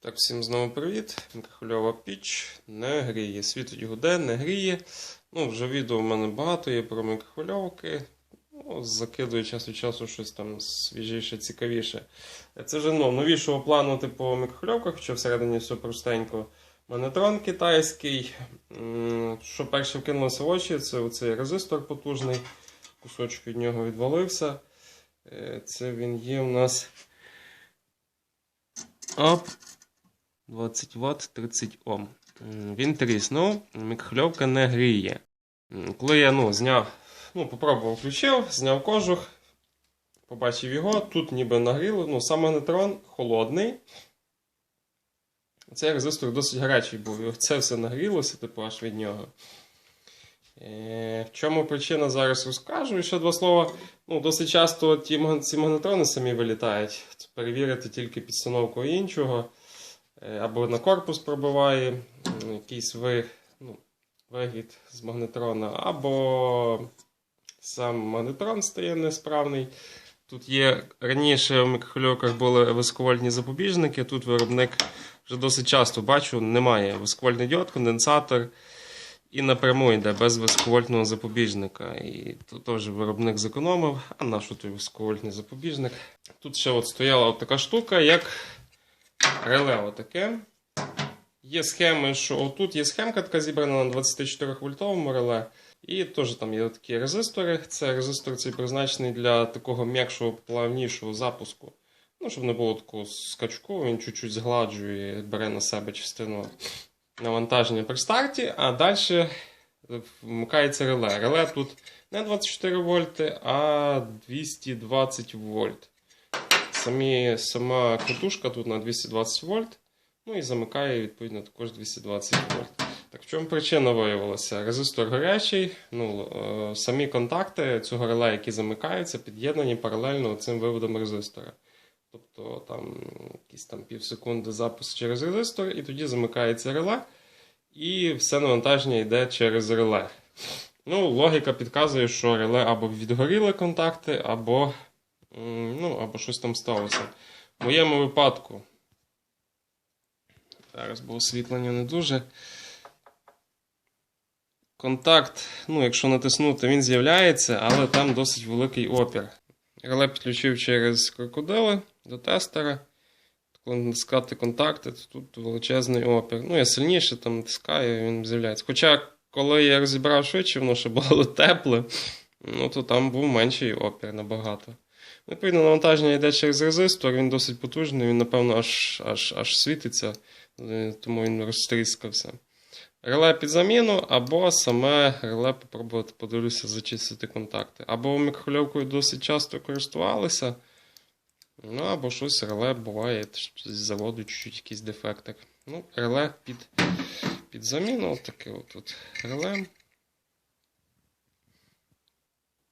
Так, всім знову привіт. Мікрохвильова піч не гріє. Світить гуде, не гріє. Ну, вже відео в мене багато є про мікрохвильовки. Ну, закидую час від часу щось там свіжіше, цікавіше. Це вже ну, новішого плану, типу мікрохвильовка, хоча всередині все простенько. Манетрон китайський. Що перше вкинулося в очі, це оцей резистор потужний. Кусочок від нього відвалився. Е, Це він є у нас. Оп. 20 Вт 30 Ом. Він тріснув, мікрохвильовка не гріє. Коли я ну, зняв, ну, попробував, включив, зняв кожух, побачив його, тут ніби нагріло. Ну, сам магнетрон холодний. Цей резистор досить гарячий був, це все нагрілося, типу, аж від нього. Е, в чому причина зараз розкажу. І ще два слова. Ну, досить часто ці магнетрони самі вилітають. Перевірити тільки підстановку іншого. Е, Або на корпус пробиває якийсь ви, ну, вигід з магнетрона, або сам магнетрон стає несправний. Тут є раніше в мікрохвильовках були високовольтні запобіжники. Тут виробник вже досить часто бачу, немає високовольтний діод, конденсатор і напряму йде без високовольтного запобіжника. І тут теж виробник зекономив. А на що той високовольтний запобіжник? Тут ще от стояла от така штука, як реле отаке. Є схеми, що отут є схемка така зібрана на 24 вольтовому реле. І теж там є такі резистори. Це резистор цей призначений для такого м'якшого, плавнішого запуску. Ну, щоб не було такого скачку, він чуть-чуть згладжує, бере на себе частину навантаження при старті, а далі вмикається реле. Реле тут не 24 вольти, а 220 вольт. Самі, сама катушка тут на 220 вольт. Ну і замикає, відповідно, також 220 вольт. Так, в чому причина виявилася? Резистор гарячий, ну, е, самі контакти цього реле, які замикаються, під'єднані паралельно цим виводом резистора. Тобто там якісь там пів запуск через резистор, і тоді замикається реле, і все навантаження йде через реле. Ну, логіка підказує, що реле або відгоріли контакти, або, ну, або щось там сталося. В моєму випадку. Зараз бо освітлення не дуже. Контакт, ну, якщо натиснути, він з'являється, але там досить великий опір. Реле підключив через крокодили до тестера. Коли натискати контакти, то тут величезний опір. Ну, я сильніше там натискаю, він з'являється. Хоча, коли я розібрав швидше, воно ще було тепле, ну то там був менший опір набагато. Відповідно, навантаження йде через резистор, він досить потужний, він, напевно, аж, аж, аж світиться, е, тому він розтріскався. Реле під заміну, або саме реле попробувати, подивлюся, зачистити контакти. Або мікрохвильовкою досить часто користувалися, ну або щось реле буває з заводу чуть-чуть якийсь дефектик. Ну, реле під, під заміну, от таке от, от реле.